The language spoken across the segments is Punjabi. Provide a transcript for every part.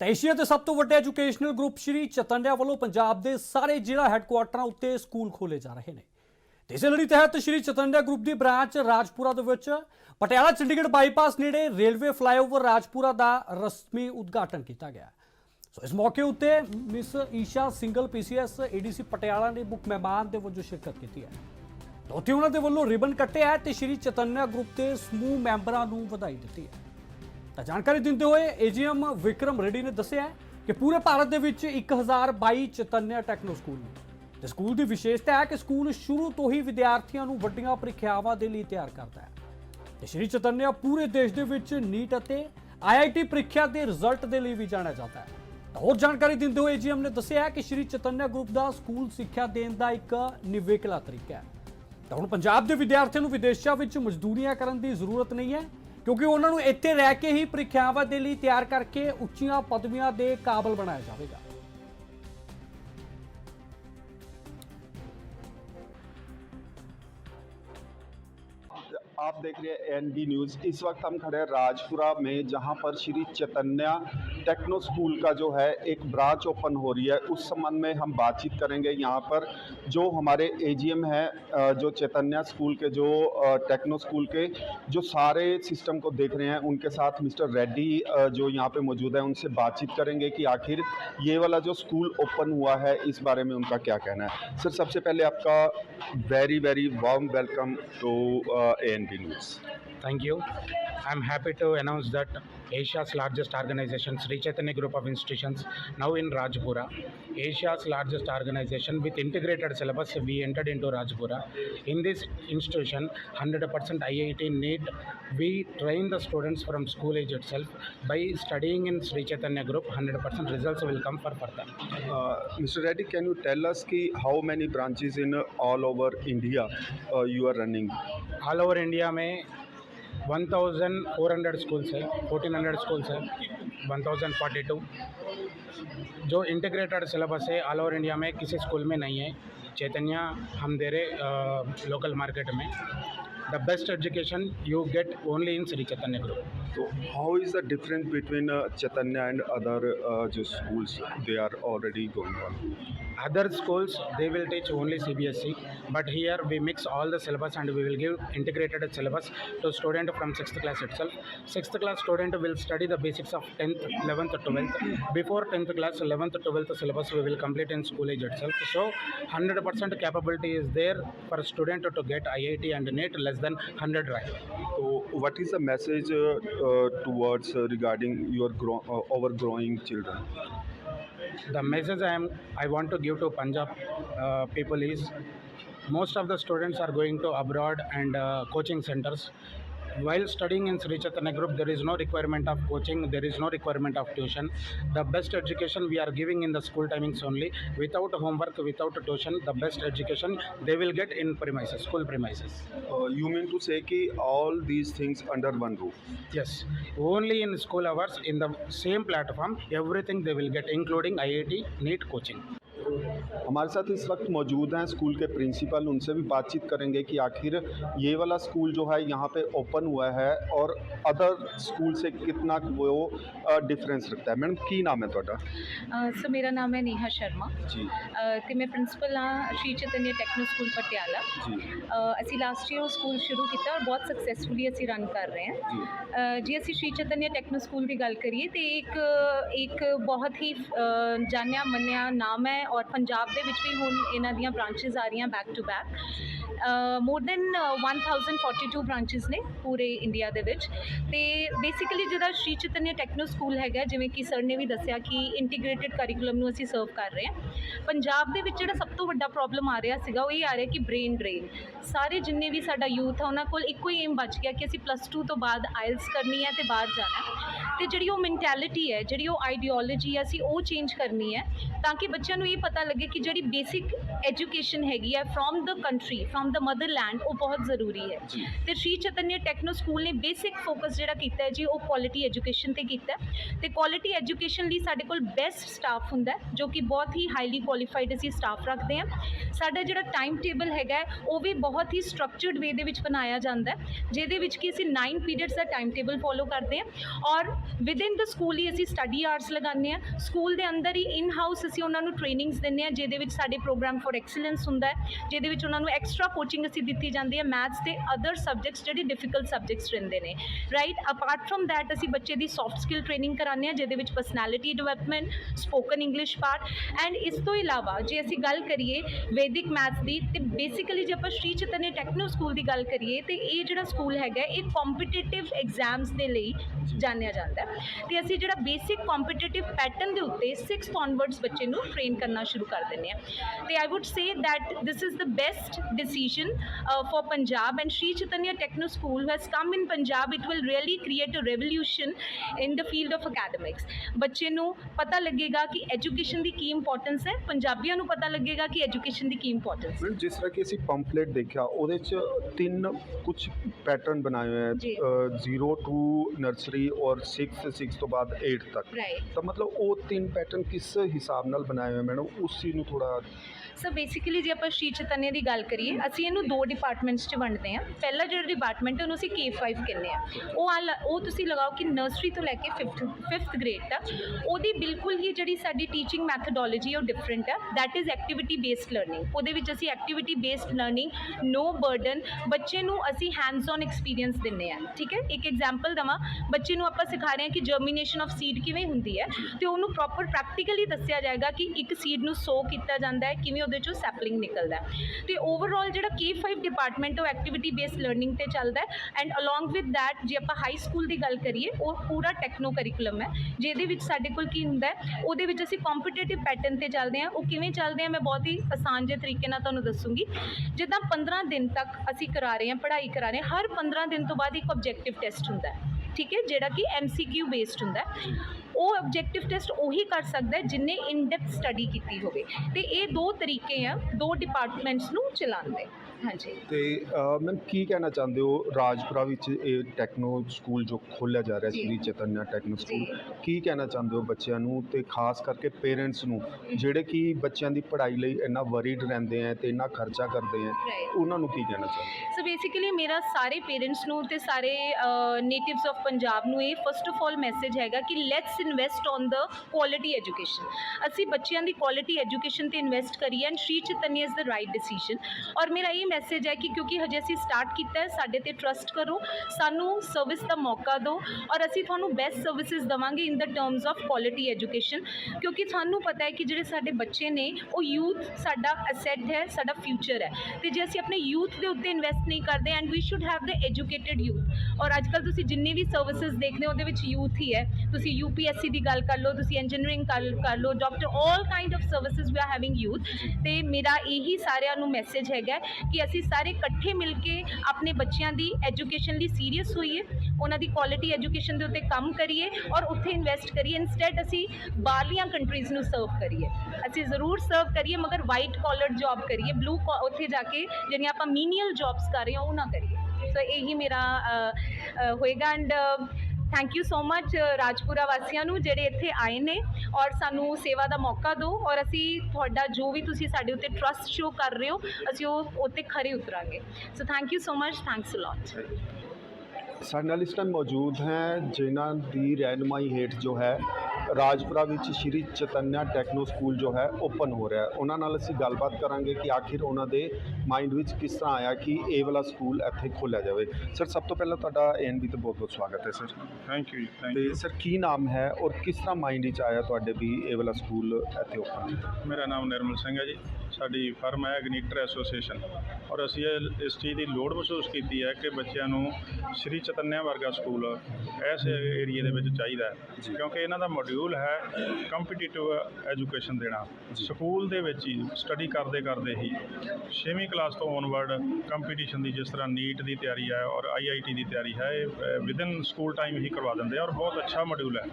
ਤਾਂ ਏਸ਼ੀਆ ਦੇ ਸਭ ਤੋਂ ਵੱਡੇ ਐਜੂਕੇਸ਼ਨਲ ਗਰੁੱਪ ਸ਼੍ਰੀ ਚਤੰਡਿਆ ਵੱਲੋਂ ਪੰਜਾਬ ਦੇ ਸਾਰੇ ਜ਼ਿਲ੍ਹਾ ਹੈੱਡਕੁਆਰਟਰਾਂ ਉੱਤੇ ਸਕੂਲ ਖੋਲੇ ਜਾ ਰਹੇ ਨੇ। ਤੇ ਇਸੇ ਲੜੀ ਤਹਿਤ ਸ਼੍ਰੀ ਚਤਨਿਆ ਗਰੁੱਪ ਦੀ ਬ੍ਰਾਂਚ ਰਾਜਪੁਰਾ ਦੇ ਵਿੱਚ ਪਟਿਆਲਾ ਚੰਡੀਗੜ੍ਹ ਬਾਈਪਾਸ ਨੇੜੇ ਰੇਲਵੇ ਫਲਾਈਓਵਰ ਰਾਜਪੁਰਾ ਦਾ ਰਸਮੀ ਉਦਘਾਟਨ ਕੀਤਾ ਗਿਆ। ਸੋ ਇਸ ਮੌਕੇ ਉੱਤੇ miss Isha Singla PCS ADC Patiala ਨੇ ਮੁੱਖ ਮਹਿਮਾਨ ਦੇ ਵਜੋਂ ਸ਼ਿਰਕਤ ਕੀਤੀ ਹੈ। ਤਾਂ ਉੱਥੇ ਉਹਨਾਂ ਦੇ ਵੱਲੋਂ ਰਿਬਨ ਕੱਟਿਆ ਤੇ ਸ਼੍ਰੀ ਚਤਨਿਆ ਗਰੁੱਪ ਦੇ ਸਮੂਹ ਮੈਂਬਰਾਂ ਨੂੰ ਵਧਾਈ ਦਿੱਤੀ ਹੈ। ਤਾਂ ਜਾਣਕਾਰੀ ਦਿੰਦੇ ਹੋਏ ਏਜੀਐਮ ਵਿਕਰਮ ਰੈਡੀ ਨੇ ਦੱਸਿਆ ਕਿ ਪੂਰੇ ਭਾਰਤ ਦੇ ਵਿੱਚ 1022 ਚਤਨਿਆ ਟੈਕਨੋ ਸਕੂਲ ਨੇ। ਤੇ ਸਕੂਲ ਦੀ ਵਿਸ਼ੇਸ਼ਤਾ ਹੈ ਕਿ ਸਕੂਲ ਸ਼ੁਰੂ ਤੋਂ ਹੀ ਵਿਦਿਆਰਥੀਆਂ ਨੂੰ ਵੱਡੀਆਂ ਪ੍ਰੀਖਿਆਵਾਂ ਦੇ ਲਈ ਤਿਆਰ ਕਰਦਾ ਹੈ। ਤੇ ਸ਼੍ਰੀ ਚਤਨਿਆ ਪੂਰੇ ਦੇਸ਼ ਦੇ ਵਿੱਚ ਨੀਟ ਅਤੇ ਆਈਆਈਟੀ ਪ੍ਰੀਖਿਆ ਦੇ ਰਿਜ਼ਲਟ ਦੇ ਲਈ ਵੀ ਜਾਣਿਆ ਜਾਂਦਾ ਹੈ। ਤਾਂ ਹੋਰ ਜਾਣਕਾਰੀ ਦਿੰਦੇ ਹੋਏ ਏਜੀਐਮ ਨੇ ਦੱਸਿਆ ਕਿ ਸ਼੍ਰੀ ਚਤਨਿਆ ਗਰੁੱਪ ਦਾ ਸਕੂਲ ਸਿੱਖਿਆ ਦੇਣ ਦਾ ਇੱਕ ਨਿਵੇਕਲਾ ਤਰੀਕਾ ਹੈ। ਤਾਂ ਹੁਣ ਪੰਜਾਬ ਦੇ ਵਿਦਿਆਰਥੀਆਂ ਨੂੰ ਵਿਦੇਸ਼ਾਂ ਵਿੱਚ ਮਜ਼ਦੂਰੀਆਂ ਕਰਨ ਦੀ ਜ਼ਰੂਰਤ ਨਹੀਂ ਹੈ ਕਿਉਂਕਿ ਉਹਨਾਂ ਨੂੰ ਇੱਥੇ ਰਹਿ ਕੇ ਹੀ ਪ੍ਰੀਖਿਆਵਾਂ ਦੇ ਲਈ ਤਿਆਰ ਕਰਕੇ ਉੱਚੀਆਂ ਪਦਵੀਆਂ ਦੇ ਕਾਬਲ ਬਣਾਇਆ ਜਾਵੇਗਾ आप देख रहे हैं एन डी न्यूज़ इस वक्त हम खड़े हैं राजपुरा में जहां पर श्री चैतन्या टेक्नो स्कूल का जो है एक ब्रांच ओपन हो रही है। उस संबंध में हम बातचीत करेंगे यहाँ पर, जो हमारे एजीएम है जो चैतन्य स्कूल के, जो टेक्नो स्कूल के, जो सारे सिस्टम को देख रहे हैं, उनके साथ मिस्टर रेड्डी जो यहाँ पे मौजूद है, उनसे बातचीत करेंगे कि आखिर ये वाला जो स्कूल ओपन हुआ है, इस बारे में उनका क्या कहना है। सर, सबसे पहले आपका very very warm welcome to A N D news Thank you. I'm happy to announce that Asia's largest organization, Sri Chaitanya Group of Institutions, now in Rajpura. Asia's largest organization with integrated syllabus, we entered into Rajpura. In this institution, 100% IIT NEET, we train the students from school age itself. By studying in Sri Chaitanya Group, 100% results will come for further. Uh, Mr. Reddy, can you tell us ki how many branches in uh, all over India uh, you are running? All over India में 1400 स्कूल्स है 1400 स्कूल्स है 1042 जो इंटीग्रेटेड सिलेबस है ऑल ओवर इंडिया में किसी स्कूल में नहीं है। चैतन्य हम दे रहे लोकल मार्केट में। The best education you get only in Shri Chaitanya group is the difference between uh, Chaitanya and other uh, जो schools they are already going on? Other schools they will teach only cbse but here we mix all the syllabus and we will give integrated syllabus to student from 6th class itself. 6th class student will study the basics of 10th 11th 12th before 10th class 11th 12th syllabus we will complete in school age itself. So 100% capability is there for student to get iit and net less than 100 rank So what is the message uh, uh, towards uh, regarding your grow- uh, overgrowing children? The message I am I want to give to Punjab uh, people is most of the students are going to abroad and uh, coaching centers. While studying in Sri Chaitanya Group, there is no requirement of coaching, there is no requirement of tuition. The best education we are giving in the school timings only, without homework, without tuition, the best education they will get in premises, school premises. Uh, you mean to say ki all these things under one roof? Yes, only in school hours, in the same platform, everything they will get, including IIT, NEET coaching. हमारे साथ इस वक्त मौजूद हैं स्कूल के प्रिंसिपल। उनसे भी बातचीत करेंगे कि आखिर ये वाला स्कूल जो है यहाँ पे ओपन हुआ है और अदर स्कूल से कितना वो डिफरेंस रखता है। मैडम की नाम है थोड़ा सर मेरा नाम है नेहा शर्मा। जी। तो मैं प्रिंसिपल हाँ श्री चैतन्य टेक्नो स्कूल पटियाला। असं लास्ट ईयर स्कूल शुरू किया और बहुत सक्सैसफुली असी रन कर रहे हैं। जी। असी श्री चैतन्य टेक्नो स्कूल की गल करिए तो एक एक बहुत ही जानिया मनिया नाम है और ਪੰਜਾਬ ਦੇ ਵਿੱਚ ਵੀ ਹੁਣ ਇਹਨਾਂ ਦੀਆਂ ਬ੍ਰਾਂਚਸ ਆ ਰਹੀਆਂ back to back more than 1042 branches ਨੇ ਪੂਰੇ ਇੰਡੀਆ ਦੇ ਵਿੱਚ। ਤੇ ਬੇਸਿਕਲੀ ਜਿਹੜਾ ਸ਼੍ਰੀ ਚੈਤਨਯ ਟੈਕਨੋ ਸਕੂਲ ਹੈਗਾ, ਜਿਵੇਂ ਕਿ ਸਰ ਨੇ ਵੀ ਦੱਸਿਆ ਕਿ ਇੰਟੀਗ੍ਰੇਟਿਡ ਕਰਿਕੂਲਮ ਨੂੰ ਅਸੀਂ ਸਰਵ ਕਰ ਰਹੇ ਹਾਂ। ਪੰਜਾਬ ਦੇ ਵਿੱਚ ਜਿਹੜਾ ਸਭ ਤੋਂ ਵੱਡਾ ਪ੍ਰੋਬਲਮ ਆ ਰਿਹਾ ਸੀਗਾ, ਉਹ ਇਹ ਆ ਰਿਹਾ ਕਿ ਬ੍ਰੇਨ ਡਰੇਨ ਸਾਰੇ ਜਿੰਨੇ ਵੀ ਸਾਡਾ ਯੂਥ ਆ, ਉਹਨਾਂ ਕੋਲ ਇੱਕੋ ਹੀ ਏਮ ਬਚ ਗਿਆ ਕਿ ਅਸੀਂ ਪਲੱਸ 2 ਤੋਂ ਬਾਅਦ ਆਇਲਸ ਕਰਨੀ ਹੈ ਤੇ ਬਾਹਰ ਜਾਣਾ ਹੈ। ਤੇ ਜਿਹੜੀ ਉਹ ਮੈਂਟੈਲਿਟੀ ਹੈ, ਜਿਹੜੀ ਉਹ ਆਈਡੀਓਲੋਜੀ ਹੈ ਅਸੀਂ ਉਹ ਚੇਂਜ ਕਰਨੀ ਹੈ, ਤਾਂ ਕਿ ਬੱਚਿਆਂ ਨੂੰ ਇਹ ਪਤਾ ਲੱਗੇ ਕਿ ਜਿਹੜੀ ਬੇਸਿਕ ਐਜੂਕੇਸ਼ਨ ਹੈਗੀ ਹੈ from the country from the motherland ਉਹ ਬਹੁਤ ਜ਼ਰੂਰੀ ਹੈ। ਤੇ ਸ਼੍ਰੀ ਚੈਤਨਯ ਟੈਕਨੋ ਸਕੂਲ ਨੇ ਬੇਸਿਕ ਫੋਕਸ ਜਿਹੜਾ ਕੀਤਾ ਹੈ ਜੀ ਉਹ ਕੁਆਲਿਟੀ ਐਜੂਕੇਸ਼ਨ ਤੇ ਕੀਤਾ ਹੈ। ਤੇ ਕੁਆਲਿਟੀ ਐਜੂਕੇਸ਼ਨ ਲਈ ਸਾਡੇ ਕੋਲ ਬੈਸਟ ਸਟਾਫ ਹੁੰਦਾ ਹੈ ਜੋ ਕਿ ਬਹੁਤ ਹੀ ਹਾਈਲੀ ਕੁਆਲੀਫਾਈਡ ਅਸੀਂ ਸਟਾਫ ਰੱਖਦੇ ਹਾਂ। ਸਾਡਾ ਜਿਹੜਾ ਟਾਈਮ ਟੇਬਲ ਹੈਗਾ ਹੈ, ਉਹ ਵੀ ਬਹੁਤ ਹੀ ਸਟਰਕਚਰਡ ਵੇ ਦੇ ਵਿੱਚ ਬਣਾਇਆ ਜਾਂਦਾ ਹੈ ਜਿਹਦੇ ਵਿੱਚ ਕਿ ਅਸੀਂ 9 ਪੀਰੀਅਡਸ ਦਾ ਟਾਈਮ ਟੇਬਲ ਫੋਲੋ ਕਰਦੇ ਹਾਂ। ਔਰ ਵਿਦਿਨ ਦ ਸਕੂਲ ਹੀ ਅਸੀਂ ਸਟੱਡੀ ਆਰਟਸ ਲਗਾਉਂਦੇ ਆ ਸਕੂਲ ਦੇ ਅੰਦਰ ਹੀ ਇਨ ਹਾਊਸ ਅਸੀਂ ਉਹਨਾਂ ਨੂੰ ਟ੍ਰੇਨਿੰਗਸ ਦਿੰਦੇ ਆ ਜਿਹਦੇ ਵਿੱਚ ਸਾਡੇ ਪ੍ਰੋਗਰਾਮ ਫॉर ਐਕਸਲੈਂਸ ਹੁੰਦਾ ਹੈ ਜਿਹਦੇ ਵਿੱਚ ਉਹਨਾਂ ਨੂੰ ਐਕਸਟਰਾ ਕੋਚਿੰਗ ਅਸੀਂ ਦਿੱਤੀ ਜਾਂਦੀ ਹੈ ਮੈਥਸ ਤੇ ਅਦਰ ਸਬਜੈਕਟਸ ਜਿਹੜੇ ਡਿਫਿਕਲਟ ਸਬਜੈਕਟਸ ਰਹਿੰਦੇ ਨੇ ਰਾਈਟ ਅਪਾਰਟ ਫਰਮ ਥੈਟ ਅਸੀਂ ਬੱਚੇ ਦੀ ਸੌਫਟ ਸਕਿੱਲ ਟ੍ਰੇਨਿੰਗ ਕਰਾਉਂਦੇ ਆ ਜਿਹਦੇ ਵਿੱਚ personality development spoken English part and ਇਸ ਤੋਂ ਇਲਾਵਾ ਜੇ ਅਸੀਂ ਗੱਲ ਕਰੀਏ ਵੈਦਿਕ ਮੈਥਸ ਦੀ, ਤੇ ਬੇਸਿਕਲੀ ਜੇ ਆਪਾਂ ਸ਼੍ਰੀ ਚਤਨੇ ਟੈਕਨੋ ਸਕੂਲ ਦੀ ਗੱਲ ਕਰੀਏ, ਤੇ ਇਹ ਜਿਹੜਾ ਸਕੂਲ ਹੈਗਾ, ਇਹ ਕੰਪੀਟੀਟਿਵ ਐਗਜ਼ਾਮਸ ਦੇ ਲਈ ਜਾਣਿਆ ਜਾਂਦਾ ਹੈ। ਤੇ ਅਸੀਂ ਜਿਹੜਾ ਬੇਸਿਕ ਕੰਪੀਟੀਟਿਵ ਪੈਟਰਨ ਦੇ ਉੱਤੇ 6th onwards ਬੱਚੇ ਨੂੰ ਟ੍ਰੇਨ ਕਰਨਾ ਸ਼ੁਰੂ ਕਰ ਦਿੰਦੇ ਆ ਤੇ I would say that this is the best decision uh, for Punjab. And Sri Chaitanya Techno School has come in Punjab. It will really create a revolution in the field of academics. ਬੱਚੇ ਨੂੰ ਪਤਾ ਲੱਗੇਗਾ ਕਿ ਐਜੂਕੇਸ਼ਨ ਦੀ ਕੀ ਇੰਪੋਰਟੈਂਸ ਹੈ ਪੰਜਾਬੀਆਂ ਨੂੰ ਪਤਾ ਲੱਗੇਗਾ ਕਿ ਐਜੂਕੇਸ਼ਨ ਦੀ ਕੀ ਇੰਪੋਰਟੈਂਸ ਮੈਡਮ ਜਿਸ ਤਰ੍ਹਾਂ ਕਿ ਅਸੀਂ ਪੰਪਲੇਟ ਦੇਖਿਆ ਉਹਦੇ 'ਚ ਤਿੰਨ ਕੁਝ ਪੈਟਰਨ ਬਣਾਏ ਹੋਏ। ਹੈ 0 ਟੂ ਨਰਸਰੀ ਔਰ 6 6 ਤੋਂ ਬਾਅਦ 8 ਤੱਕ ਤਾਂ ਮਤਲਬ ਉਹ ਤਿੰਨ ਪੈਟਰਨ ਕਿਸ ਹਿਸਾਬ ਨਾਲ ਬਣਾਏ ਹੋਏ ਮੈਡਮ ਉਸ ਚੀਜ਼ ਨੂੰ ਥੋੜਾ ਸੋ ਬੇਸਿਕਲੀ ਜੇ ਆਪਾਂ ਸ਼੍ਰੀ ਚਤਨਿਆ ਦੀ ਗੱਲ ਕਰੀਏ ਅਸੀਂ ਇਹਨੂੰ ਦੋ ਡਿਪਾਰਟਮੈਂਟਸ 'ਚ ਵੰਡਦੇ ਹਾਂ। ਪਹਿਲਾ ਜਿਹੜਾ ਡਿਪਾਰਟਮੈਂਟ ਉਹਨੂੰ ਅਸੀਂ K5 ਕਹਿੰਦੇ ਆ ਉਹ ਆ ਉਹ ਤੁਸੀਂ ਲਗਾਓ ਕਿ ਨਰਸਰੀ ਤੋਂ ਲੈ ਕੇ 5th 5th ਗ੍ਰੇਡ ਤੱਕ, ਉਹਦੀ ਬਿਲਕੁਲ ਹੀ ਜਿਹੜੀ ਸਾਡੀ ਟੀਚਿੰਗ ਮੈਥੋਡੋਲੋਜੀ ਉਹ ਡਿਫਰੈਂਟ ਹੈ। That is activity based learning ਉਹਦੇ ਵਿੱਚ ਅਸੀਂ activity based learning no burden ਬੱਚੇ ਨੂੰ ਅਸੀਂ ਹੈਂਡਸ ਔਨ ਐਕਸਪੀਰੀਅੰਸ ਦਿੰਦੇ ਆ ਠੀਕ ਹੈ? ਇੱਕ ਐਗਜ਼ਾਮਪਲ ਦਵਾਂ। ਬੱਚੇ ਨੂੰ ਆਪਾਂ ਸਿਖਾ ਰਹੇ ਹਾਂ ਕਿ ਜਰਮੀਨੇਸ਼ਨ ਆਫ ਸੀਡ ਕਿਵੇਂ ਹੁੰਦੀ ਹੈ। ਤੇ ਉਹਨੂੰ ਪ੍ਰੋਪਰ ਪ੍ਰੈਕਟੀਕਲੀ ਦੱਸਿਆ ਜਾਏਗਾ ਕਿ ਇੱਕ ਸੀਡ ਨੂੰ ਸੋ ਕੀਤਾ ਜਾਂਦਾ ਹੈ, ਕਿਵੇਂ ਉਹਦੇ ਚੋਂ ਸੈਪਲਿੰਗ ਨਿਕਲਦਾ ਹੈ। ਤੇ ਓਵਰਆਲ ਜਿਹੜਾ K5 ਡਿਪਾਰਟਮੈਂਟ ਉਹ ਐਕਟੀਵਿਟੀ ਬੇਸਡ ਲਰਨਿੰਗ ਤੇ ਚੱਲਦਾ ਐਂਡ ਅਲੋਂਗ ਵਿਦ ਥੈਟ ਜੇ ਆਪਾਂ ਹਾਈ ਸਕੂਲ ਦੀ ਗੱਲ ਕਰੀਏ, ਉਹ ਪੂਰਾ ਟੈਕਨੋ ਕਰਿਕੂਲਮ ਹੈ, ਜਿਹਦੇ ਵਿੱਚ ਸਾਡੇ ਕੋਲ ਕੀ ਹੁੰਦਾ ਉਹਦੇ ਵਿੱਚ ਅਸੀਂ ਕੰਪੀਟੀਟਿਵ ਪੈਟਰਨ ਤੇ ਚੱਲਦੇ ਹਾਂ। ਉਹ ਕਿਵੇਂ ਚੱਲਦੇ ਆ, ਮੈਂ ਬਹੁਤ ਹੀ ਆਸਾਨ ਜਿਹੇ ਤਰੀਕੇ ਨਾਲ ਤੁਹਾਨੂੰ ਦੱਸੂਗੀ। ਜਿੱਦਾਂ 15 ਦਿਨ ਤੱਕ ਅਸੀਂ ਕਰਾ ਰਹੇ ਹਾਂ, ਪੜ੍ਹਾਈ ਕਰਾ ਰਹੇ ਹਾਂ, ਹਰ 15 ਦਿਨ ਤੋਂ ਬਾਅਦ ਇੱਕ ਆਬਜੈਕਟਿਵ ਟੈਸਟ ਹੁੰਦਾ ਹੈ। ਠੀਕ ਹੈ, ਜਿਹੜਾ ਕਿ MCQ ਬੇਸਡ ਹੁੰਦਾ ਉਹ ਆਬਜੈਕਟਿਵ ਟੈਸਟ ਉਹੀ ਕਰ ਸਕਦਾ ਹੈ ਜਿਨੇ ਇਨ ਡੈਪਥ ਸਟੱਡੀ ਕੀਤੀ ਹੋਵੇ। ਤੇ ਇਹ ਦੋ ਤਰੀਕੇ ਆ, ਦੋ ਡਿਪਾਰਟਮੈਂਟਸ ਨੂੰ ਚਲਾਉਣ ਦੇ ਹਾਂਜੀ ਤੇ ਮੈਮ ਕੀ ਕਹਿਣਾ ਚਾਹੁੰਦੇ ਹੋ ਰਾਜਪੁਰਾ ਵਿੱਚ ਇਹ ਟੈਕਨੋ ਸਕੂਲ ਜੋ ਖੋਲ੍ਹਿਆ ਜਾ ਰਿਹਾ। ਸ੍ਰੀ ਚੈਤਨਿਆ ਟੈਕਨੋ। ਸਕੂਲ ਕੀ ਕਹਿਣਾ ਚਾਹੁੰਦੇ ਹੋ ਬੱਚਿਆਂ ਨੂੰ ਤੇ ਖਾਸ ਕਰਕੇ ਪੇਰੈਂਟਸ ਨੂੰ ਜਿਹੜੇ ਕਿ ਬੱਚਿਆਂ ਦੀ ਪੜ੍ਹਾਈ ਲਈ ਇੰਨਾ ਵਰੀਡ ਰਹਿੰਦੇ ਆ ਤੇ ਇੰਨਾ ਖਰਚਾ ਕਰਦੇ ਆ. ਉਹਨਾਂ ਨੂੰ ਕੀ ਕਹਿਣਾ ਚਾਹੁੰਦੇ? ਸੋ ਬੇਸਿਕਲੀ ਮੇਰਾ ਸਾਰੇ ਪੇਰੈਂਟਸ ਨੂੰ ਤੇ ਸਾਰੇ ਨੇਟਿਵਸ ਆਫ ਪੰਜਾਬ ਨੂੰ ਇਹ ਫਸਟ ਆਫ ਆਲ ਮੈਸੇਜ ਹੈਗਾ ਕਿ let's invest on the quality education ਅਸੀਂ ਬੱਚਿਆਂ ਦੀ ਕੁਆਲਿਟੀ ਐਜੂਕੇਸ਼ਨ ਤੇ ਇਨਵੈਸਟ ਕਰੀਏ and Shri Chaitanya is the right decision ਔਰ ਮੇਰਾ ਇਹ ਮੈਸੇਜ ਹੈ ਕਿ ਕਿਉਂਕਿ ਹਜੇ ਅਸੀਂ ਸਟਾਰਟ ਕੀਤਾ ਹੈ, ਸਾਡੇ ਤੇ ਟਰਸਟ ਕਰੋ, ਸਾਨੂੰ ਸਰਵਿਸ ਦਾ ਮੌਕਾ ਦਿਓ ਔਰ ਅਸੀਂ ਤੁਹਾਨੂੰ ਬੈਸਟ ਸਰਵਿਸਿਜ਼ ਦਵਾਂਗੇ in the terms of quality education ਕਿਉਂਕਿ ਤੁਹਾਨੂੰ ਪਤਾ ਹੈ ਕਿ ਜਿਹੜੇ ਸਾਡੇ ਬੱਚੇ ਨੇ, ਉਹ ਯੂਥ ਸਾਡਾ ਅਸੈਟ ਹੈ, ਸਾਡਾ ਫਿਊਚਰ ਹੈ। ਤੇ ਜੇ ਅਸੀਂ ਆਪਣੇ ਯੂਥ ਦੇ ਉੱਤੇ ਇਨਵੈਸਟ ਨਹੀਂ ਕਰਦੇ and we should have the educated youth ਔਰ ਅੱਜਕੱਲ ਤੁਸੀਂ ਜਿੰਨੇ ਵੀ ਸਰਵਿਸਿਜ਼ ਦੇਖਦੇ ਹੋ, ਉਹਦੇ ਵਿੱਚ ਯੂਥ ਹੀ ਹੈ। ਤੁਸੀਂ ਯੂਪੀਐਸਸੀ ਦੀ ਗੱਲ ਕਰ ਲਓ, ਤੁਸੀਂ ਇੰਜੀਨੀਅਰਿੰਗ ਕਰ ਕਰ ਲਓ doctor all kind of services we are having youth ਤੇ ਮੇਰਾ ਇਹੀ ਸਾਰਿਆਂ ਨੂੰ ਮੈਸੇਜ ਹੈਗਾ ਕਿ ਅਸੀਂ ਸਾਰੇ ਇਕੱਠੇ ਮਿਲ ਕੇ ਆਪਣੇ ਬੱਚਿਆਂ ਦੀ ਐਜੂਕੇਸ਼ਨ ਲਈ ਸੀਰੀਅਸ ਹੋਈਏ, ਉਹਨਾਂ ਦੀ ਕੁਆਲਿਟੀ ਐਜੂਕੇਸ਼ਨ ਦੇ ਉੱਤੇ ਕੰਮ ਕਰੀਏ ਔਰ ਉੱਥੇ ਇਨਵੈਸਟ ਕਰੀਏ। ਇਨਸਟੈਡ ਅਸੀਂ ਬਾਹਰਲੀਆਂ ਕੰਟਰੀਜ਼ ਨੂੰ ਸਰਵ ਕਰੀਏ। ਅਸੀਂ ਜ਼ਰੂਰ ਸਰਵ ਕਰੀਏ, ਮਗਰ ਵਾਈਟ ਕਾਲਰ ਜੌਬ ਕਰੀਏ ਬਲੂ ਉੱਥੇ ਜਾ ਕੇ ਜਿਹੜੀਆਂ ਆਪਾਂ ਮੀਨੀਅਲ ਜੌਬਸ ਕਰ ਰਹੇ ਹਾਂ, ਉਹ ਨਾ ਕਰੀਏ। ਸੋ ਇਹੀ ਮੇਰਾ ਹੋਏਗਾ and thank you so much Rajpura ਵਾਸੀਆਂ ਨੂੰ ਜਿਹੜੇ ਇੱਥੇ ਆਏ ਨੇ ਔਰ ਸਾਨੂੰ ਸੇਵਾ ਦਾ ਮੌਕਾ ਦਿਓ ਔਰ ਅਸੀਂ ਤੁਹਾਡਾ ਜੋ ਵੀ ਤੁਸੀਂ ਸਾਡੇ ਉੱਤੇ ਟਰਸਟ ਸ਼ੋ ਕਰ ਰਹੇ ਹੋ, ਅਸੀਂ ਉਹ ਉੱਤੇ ਖਰੇ ਉਤਰਾਂਗੇ। So thank you so much thanks a lot ਸਾਡੇ ਨਾਲ ਇਸ ਟਾਈਮ ਮੌਜੂਦ ਹੈ ਜਿਨ੍ਹਾਂ ਦੀ ਰਹਿਨੁਮਾਈ ਹੇਠ ਜੋ ਹੈ ਰਾਜਪੁਰਾ ਵਿੱਚ ਸ਼੍ਰੀ ਚੈਤਨਿਆ ਟੈਕਨੋ ਸਕੂਲ ਜੋ ਹੈ ਓਪਨ ਹੋ ਰਿਹਾ ਹੈ। ਉਹਨਾਂ ਨਾਲ ਅਸੀਂ ਗੱਲਬਾਤ ਕਰਾਂਗੇ ਕਿ ਆਖਿਰ ਉਹਨਾਂ ਦੇ ਮਾਈਂਡ ਵਿੱਚ ਕਿਸ ਤਰ੍ਹਾਂ ਆਇਆ ਕਿ ਇਹ ਵਾਲਾ ਸਕੂਲ ਇੱਥੇ ਖੋਲ੍ਹਿਆ ਜਾਵੇ। ਸਰ ਸਭ ਤੋਂ ਪਹਿਲਾਂ ਤੁਹਾਡਾ ਐਨਬੀ ਤੇ ਬਹੁਤ ਬਹੁਤ ਸਵਾਗਤ ਹੈ ਸਰ ਥੈਂਕ ਯੂ ਥੈਂਕ ਤੇ ਸਰ ਕੀ ਨਾਮ ਹੈ ਔਰ ਕਿਸ ਤਰ੍ਹਾਂ ਮਾਈਂਡ ਵਿੱਚ ਆਇਆ ਤੁਹਾਡੇ ਵੀ ਇਹ ਵਾਲਾ ਸਕੂਲ ਇੱਥੇ ਓਪਨ ਮੇਰਾ ਨਾਮ ਨਿਰਮਲ ਸਿੰਘ ਹੈ ਜੀ। ਸਾਡੀ ਫਰਮ ਹੈ ਐਗਨੀਟਰ ਐਸੋਸੀਏਸ਼ਨ ਔਰ ਅਸੀਂ ਇਹ ਇਸ ਚੀਜ਼ ਦੀ ਲੋੜ ਮਹਿਸੂਸ ਕੀਤੀ ਹੈ ਕਿ ਬੱਚਿਆਂ ਨੂੰ ਸ਼੍ਰੀ ਚਤਨਿਆ ਵਰਗਾ ਸਕੂਲ ਇਸ ਏਰੀਏ ਦੇ ਵਿੱਚ ਚਾਹੀਦਾ ਹੈ। ਕਿਉਂਕਿ ਇਹਨਾਂ ਦਾ ਮੋਡਿਊਲ ਹੈ ਕੰਪੀਟੀਟਿਵ ਐਜੂਕੇਸ਼ਨ ਦੇਣਾ। ਸਕੂਲ ਦੇ ਵਿੱਚ ਹੀ ਸਟੱਡੀ ਕਰਦੇ ਕਰਦੇ ਹੀ 6ਵੀਂ ਕਲਾਸ ਤੋਂ ਔਨਵਰਡ ਕੰਪੀਟੀਸ਼ਨ ਦੀ ਜਿਸ ਤਰ੍ਹਾਂ ਨੀਟ ਦੀ ਤਿਆਰੀ ਹੈ ਔਰ ਆਈਆਈਟੀ ਦੀ ਤਿਆਰੀ ਹੈ ਇਹ ਵਿਦਿਨ ਸਕੂਲ ਟਾਈਮ ਹੀ ਕਰਵਾ ਦਿੰਦੇ ਔਰ ਬਹੁਤ ਅੱਛਾ ਮੋਡਿਊਲ ਹੈ।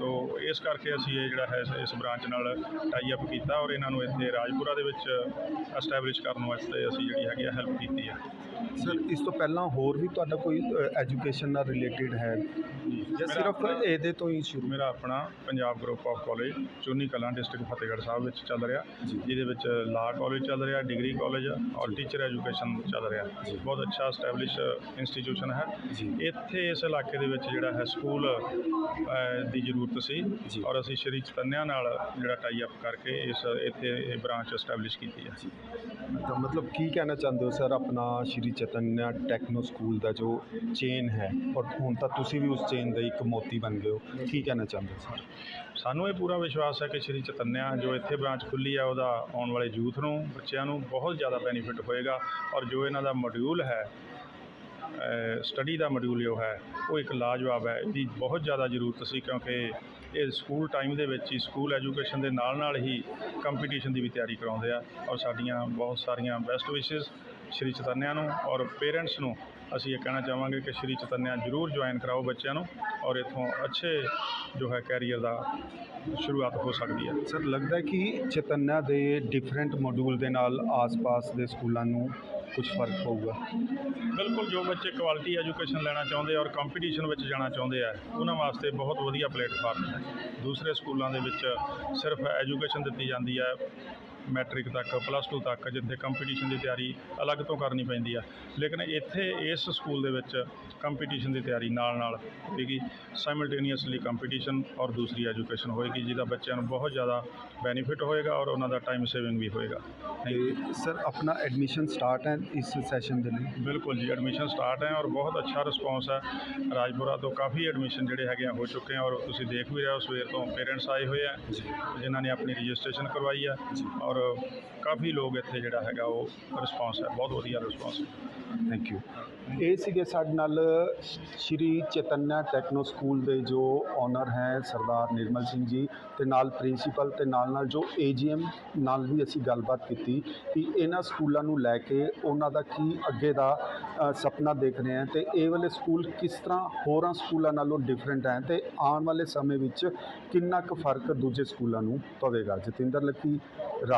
ਤੋ ਇਸ ਕਰਕੇ ਅਸੀਂ ਇਹ ਜਿਹੜਾ ਹੈ ਇਸ- ਬ੍ਰਾਂਚ ਨਾਲ ਟਾਈ ਅਪ ਕੀਤਾ ਔਰ ਇਹਨਾਂ ਨੂੰ ਇੱਥੇ ਰਾਜਪੁਰਾ ਦੇ ਵਿੱਚ ਐਸਟੈਬਲਿਸ਼ ਕਰਨ ਵਾਸਤੇ ਅਸੀਂ ਜਿਹੜੀ ਹੈਗੀ ਹੈਲਪ ਕੀਤੀ ਹੈ। ਸਰ ਇਸ ਤੋਂ ਪਹਿਲਾਂ ਹੋਰ ਵੀ ਤੁਹਾਡਾ ਕੋਈ ਐਜੂਕੇਸ਼ਨ ਨਾਲ ਰਿਲੇਟਡ ਹੈ? ਜਾਂ ਸਿਰਫ ਇਹਦੇ ਤੋਂ ਹੀ ਸ਼ੁਰੂ? ਮੇਰਾ ਆਪਣਾ ਪੰਜਾਬ ਗਰੁੱਪ ਆਫ ਕਾਲਜ ਚੁੰਨੀ ਕਲਾਂ ਡਿਸਟ੍ਰਿਕਟ ਫਤਿਹਗੜ੍ਹ ਸਾਹਿਬ ਵਿੱਚ ਚੱਲ ਰਿਹਾ। ਜਿਹਦੇ ਵਿੱਚ ਲਾ ਕਾਲਜ ਚੱਲ ਰਿਹਾ ਡਿਗਰੀ ਕਾਲਜ ਔਰ ਟੀਚਰ ਐਜੂਕੇਸ਼ਨ ਚੱਲ ਰਿਹਾ। ਬਹੁਤ ਅੱਛਾ ਐਸਟੈਬਲਿਸ਼ ਇੰਸਟੀਟਿਊਸ਼ਨ ਹੈ। ਇੱਥੇ ਇਸ ਇਲਾਕੇ ਦੇ ਵਿੱਚ ਜਿਹੜਾ ਹੈ ਸਕੂਲ ਦੀ ਜ਼ਰੂਰਤ ਸੀ। ਔਰ ਅਸੀਂ ਸ਼੍ਰੀ ਚਤਨਿਆ ਨਾਲ ਜਿਹੜਾ ਟਾਈ ਅਪ ਕਰਕੇ ਇਸ ਇੱਥੇ ਇਹ ਬ੍ਰਾਂਚ ਐਸਟੈਬਲਿਸ਼ ਕੀਤੀ ਹੈ। ਤਾਂ ਮਤਲਬ ਕੀ ਕਹਿਣਾ ਚਾਹੁੰਦੇ ਹੋ ਸਰ ਆਪਣਾ ਸ਼੍ਰੀ ਚੈਤਨਿਆ ਟੈਕਨੋ ਸਕੂਲ ਦਾ ਜੋ ਚੇਨ ਹੈ? ਔਰ ਹੁਣ ਤਾਂ ਤੁਸੀਂ ਵੀ ਉਸ ਚੇਨ ਦੇ ਇੱਕ ਮੋਤੀ ਬਣ ਗਏ ਹੋ। ਕੀ ਕਹਿਣਾ ਚਾਹੁੰਦੇ ਹੋ ਸਰ ਸਾਨੂੰ ਇਹ ਪੂਰਾ ਵਿਸ਼ਵਾਸ ਹੈ ਕਿ ਸ਼੍ਰੀ ਚਤਨਿਆ ਜੋ ਇੱਥੇ ਬ੍ਰਾਂਚ ਖੁੱਲੀ ਹੈ ਉਹਦਾ ਆਉਣ ਵਾਲੇ ਯੂਥ ਨੂੰ, ਬੱਚਿਆਂ ਨੂੰ ਬਹੁਤ ਜ਼ਿਆਦਾ ਬੈਨੀਫਿਟ ਹੋਏਗਾ ਔਰ ਜੋ ਇਹਨਾਂ ਦਾ ਮੋਡਿਊਲ ਹੈ ਸਟੱਡੀ ਦਾ ਮੋਡਿਊਲ ਜੋ ਹੈ, ਉਹ ਇੱਕ ਲਾਜਵਾਬ ਹੈ। ਇਹਦੀ ਬਹੁਤ ਜ਼ਿਆਦਾ ਜ਼ਰੂਰਤ ਸੀ ਕਿਉਂਕਿ ਇਹ ਸਕੂਲ ਟਾਈਮ ਦੇ ਵਿੱਚ ਹੀ ਸਕੂਲ ਐਜੂਕੇਸ਼ਨ ਦੇ ਨਾਲ ਨਾਲ ਹੀ ਕੰਪੀਟੀਸ਼ਨ ਦੀ ਵੀ ਤਿਆਰੀ ਕਰਾਉਂਦੇ ਆ ਔਰ ਸਾਡੀਆਂ ਬਹੁਤ ਸਾਰੀਆਂ ਬੈਸਟ ਵਿਸ਼ੇਸ ਸ਼੍ਰੀ ਚਤਨਿਆ ਨੂੰ ਔਰ ਪੇਰੈਂਟਸ ਨੂੰ ਅਸੀਂ ਇਹ ਕਹਿਣਾ ਚਾਹਾਂਗੇ ਕਿ ਸ਼੍ਰੀ ਚਤਨਿਆ ਜ਼ਰੂਰ ਜੁਆਇਨ ਕਰਾਓ ਬੱਚਿਆਂ ਨੂੰ ਔਰ ਇਥੋਂ ਅੱਛੇ ਜੋ ਹੈ ਕੈਰੀਅਰ ਦਾ ਸ਼ੁਰੂਆਤ ਹੋ ਸਕਦੀ ਹੈ। ਸਰ, ਲੱਗਦਾ ਕਿ ਚੈਤਨਿਆ ਦੇ ਡਿਫਰੈਂਟ ਮੋਡਿਊਲ ਦੇ ਨਾਲ ਆਸ-ਪਾਸ ਦੇ ਸਕੂਲਾਂ ਨੂੰ ਕੁਝ ਫ਼ਰਕ ਪਊਗਾ। ਬਿਲਕੁਲ, ਜੋ ਬੱਚੇ ਕੁਆਲਿਟੀ ਐਜੂਕੇਸ਼ਨ ਲੈਣਾ ਚਾਹੁੰਦੇ ਆ ਔਰ ਕੰਪੀਟੀਸ਼ਨ ਵਿੱਚ ਜਾਣਾ ਚਾਹੁੰਦੇ ਆ, ਉਹਨਾਂ ਵਾਸਤੇ ਬਹੁਤ ਵਧੀਆ ਪਲੇਟਫਾਰਮ ਹੈ। ਦੂਸਰੇ ਸਕੂਲਾਂ ਦੇ ਵਿੱਚ ਸਿਰਫ ਐਜੂਕੇਸ਼ਨ ਦਿੱਤੀ ਜਾਂਦੀ ਹੈ। ਮੈਟ੍ਰਿਕ ਤੱਕ ਪਲੱਸ 2 ਤੱਕ ਜਿੱਥੇ ਕੰਪੀਟੀਸ਼ਨ ਦੀ ਤਿਆਰੀ ਅਲੱਗ ਤੋਂ ਕਰਨੀ ਪੈਂਦੀ ਆ। ਲੇਕਿਨ ਇੱਥੇ ਇਸ ਸਕੂਲ ਦੇ ਵਿੱਚ ਕੰਪੀਟੀਸ਼ਨ ਦੀ ਤਿਆਰੀ ਨਾਲ ਨਾਲ ਹੋਏਗੀ। ਸਾਈਮਲਟੇਨੀਅਸਲੀ ਕੰਪੀਟੀਸ਼ਨ ਔਰ ਦੂਸਰੀ ਐਜੂਕੇਸ਼ਨ ਹੋਏਗੀ ਜਿਹਦਾ ਬੱਚਿਆਂ ਨੂੰ ਬਹੁਤ ਜ਼ਿਆਦਾ ਬੈਨੀਫਿਟ ਹੋਏਗਾ ਔਰ ਉਹਨਾਂ ਦਾ ਟਾਈਮ ਸੇਵਿੰਗ ਵੀ ਹੋਏਗਾ। ਤੇ ਸਰ ਆਪਣਾ ਐਡਮਿਸ਼ਨ ਸਟਾਰਟ ਹੈ ਇਸ ਸੈਸ਼ਨ ਦੇ ਲਈ? ਬਿਲਕੁਲ ਜੀ ਐਡਮਿਸ਼ਨ ਸਟਾਰਟ ਹੈ ਔਰ ਬਹੁਤ ਅੱਛਾ ਰਿਸਪੌਂਸ ਹੈ। ਰਾਜਪੁਰਾ ਤੋਂ ਕਾਫੀ ਐਡਮਿਸ਼ਨ ਜਿਹੜੇ ਹੈਗੇ ਆ ਹੋ ਚੁੱਕੇ ਆ ਔਰ ਤੁਸੀਂ ਦੇਖ ਵੀ ਰਹੇ ਹੋ ਸਵੇਰ ਤੋਂ ਪੇਰੈਂਟਸ ਆਏ ਹੋਏ ਆ ਜਿਨ੍ਹਾਂ ਨੇ ਆਪਣੀ ਰਜਿਸਟ੍ਰੇਸ਼ਨ ਕਰਵਾਈ ਹੈ ਔਰ ਕਾਫੀ ਲੋਕ ਇੱਥੇ ਜਿਹੜਾ ਹੈਗਾ ਉਹ ਰਿਸਪੌਂਸ ਹੈ ਬਹੁਤ ਵਧੀਆ ਰਿਸਪੌਂਸ ਹੈ। ਥੈਂਕ ਯੂ ਇਹ ਸੀਗੇ ਸਾਡੇ ਨਾਲ ਸ਼੍ਰੀ ਚੈਤਨਿਆ ਟੈਕਨੋ ਸਕੂਲ ਦੇ ਜੋ ਓਨਰ ਹੈ ਸਰਦਾਰ ਨਿਰਮਲ ਸਿੰਘ ਜੀ ਤੇ ਨਾਲ ਪ੍ਰਿੰਸੀਪਲ ਤੇ ਨਾਲ ਨਾਲ ਜੋ ਏਜੀਐਮ ਨਾਲ ਵੀ ਅਸੀਂ ਗੱਲਬਾਤ ਕੀਤੀ ਕਿ ਇਹਨਾਂ ਸਕੂਲਾਂ ਨੂੰ ਲੈ ਕੇ ਉਹਨਾਂ ਦਾ ਕੀ ਅੱਗੇ ਦਾ ਸੁਪਨਾ ਦੇਖ ਰਹੇ ਹੈ ਤੇ ਇਹ ਵਾਲੇ ਸਕੂਲ ਕਿਸ ਤਰ੍ਹਾਂ ਹੋਰਾਂ ਸਕੂਲਾਂ ਨਾਲੋਂ ਡਿਫਰੈਂਟ ਹੈ ਤੇ ਆਉਣ ਵਾਲੇ ਸਮੇਂ ਵਿੱਚ ਕਿੰਨਾ ਕੁ ਫ਼ਰਕ ਦੂਜੇ ਸਕੂਲਾਂ ਨੂੰ ਪਵੇਗਾ? ਜਤਿੰਦਰ ਲੱਕੀ